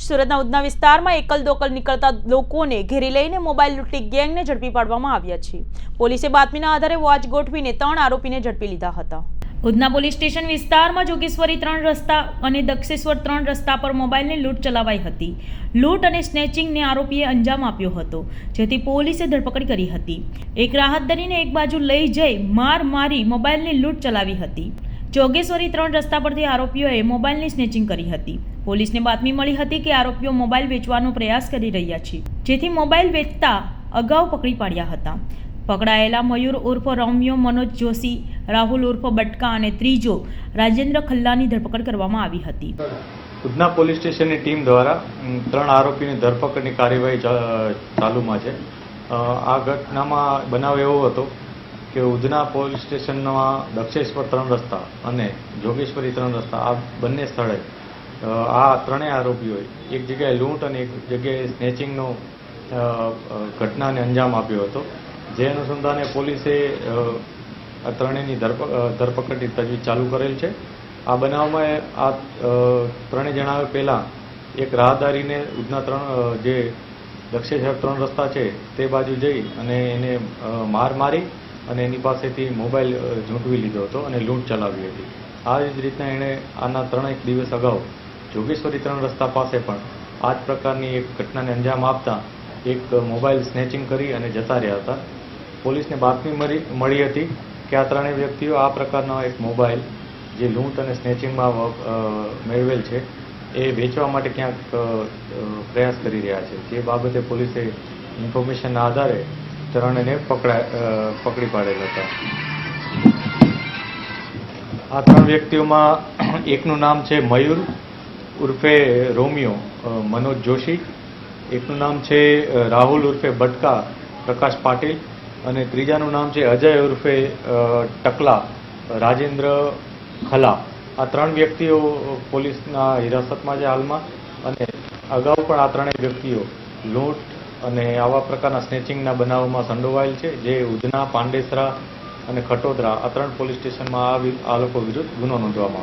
સુરતના ઉધના વિસ્તારમાં એકલ દોકલ નીકળતા લોકોને ઘેરી લઈને મોબાઈલ લૂંટી ગેંગને ઝડપી પાડવામાં આવ્યા છે. પોલીસે બાતમીના આધારે વોચ ગોઠવીને ત્રણ આરોપીને ઝડપી લીધા હતા. ઉધના પોલીસ સ્ટેશન વિસ્તારમાં જોગેશ્વરી ત્રણ રસ્તા અને દક્ષેશ્વર ત્રણ રસ્તા પર મોબાઈલની લૂંટ ચલાવાઈ હતી. લૂંટ અને સ્નેચિંગને આરોપીએ અંજામ આપ્યો હતો, જેથી પોલીસે ધરપકડ કરી હતી. એક રાહતદારીને એક બાજુ લઈ જઈ માર મારી મોબાઈલની લૂંટ ચલાવી હતી. જોગેશ્વરી ત્રણ રસ્તા પરથી આરોપીઓએ મોબાઈલની સ્નેચિંગ કરી હતી. પોલીસને બાતમી મળી હતી કે આરોપીઓ મોબાઈલ વેચવાનો પ્રયાસ કરી રહ્યા છે, જેથી મોબાઈલ વેચતા અગાઉ પકડી પાડ્યા હતા. પકડાયેલા મયુર ઉર્ફ રોમિયો, મનોજ જોશી, રાહુલ ઉર્ફ બટકા અને ત્રીજો રાજેન્દ્ર ખલ્લાની ધરપકડ કરવામાં આવી હતી. ઉધના પોલીસ સ્ટેશનની ટીમ દ્વારા ત્રણ આરોપીની ધરપકડની કાર્યવાહી ચાલુમાં છે. આ ઘટનામાં બનાવ એવો હતો કે ઉધના પોલીસ સ્ટેશનમાં દક્ષેશ્વર ત્રણ રસ્તા અને જોગેશ્વરી ત્રણ રસ્તા, આ બંને સ્થળે આ ત્રણેય આરોપીઓએ એક જગ્યાએ લૂંટ અને એક જગ્યાએ સ્નેચિંગનો ઘટનાને અંજામ આપ્યો હતો. જે અનુસંધાને પોલીસે આ ત્રણેયની ધરપકડની તજવીજ ચાલુ કરેલ છે. આ બનાવમાં આ ત્રણેય જણાવે પહેલાં એક રાહદારીને ઉધના ત્રણ જે દક્ષેશ્વર ત્રણ રસ્તા છે, તે બાજુ જઈ અને એને માર મારી અને એની પાસેથી મોબાઈલ ઝૂંટવી લીધો હતો અને લૂંટ ચલાવી હતી. આ જ રીતના એણે આના ત્રણેક દિવસ અગાઉ જોગેશ્વરી ત્રણ રસ્તા પાસે પણ આ જ પ્રકારની એક ઘટનાને અંજામ આપતા એક મોબાઈલ સ્નેચિંગ કરી અને જતા રહ્યા હતા. પોલીસને બાતમી મળી હતી કે આ ત્રણેય વ્યક્તિઓ આ પ્રકારનો એક મોબાઈલ જે લૂંટ અને સ્નેચિંગમાં મેળવેલ છે, એ વેચવા માટે ક્યાંક પ્રયાસ કરી રહ્યા છે. જે બાબતે પોલીસે ઇન્ફોર્મેશનના આધારે ત્રણેયને પકડા પકડી પાડેલા હતા. આ ત્રણ વ્યક્તિઓમાં એકનું નામ છે મયુર, ઉર્ફે રોમિયો મનોજ જોશી. એકનું નામ છે રાહુલ ઉર્ફે બટકા, પ્રકાશ પાટીલ. અને ત્રીજાનું નામ છે અજય ઉર્ફે ટકલા, રાજેન્દ્ર ખલા. આ ત્રણ વ્યક્તિઓ પોલીસના હિરાસતમાં છે હાલમાં. અને અગાઉ પણ આ ત્રણેય વ્યક્તિઓ લૂંટ અને આવા પ્રકારના સ્નેચિંગના બનાવોમાં સંડોવાયેલ છે, જે ઉધના પાંડેસરા અને ખટોદરા આ ત્રણ પોલીસ સ્ટેશનમાં આ લોકો વિરુદ્ધ ગુનો નોંધવામાં આવ્યો.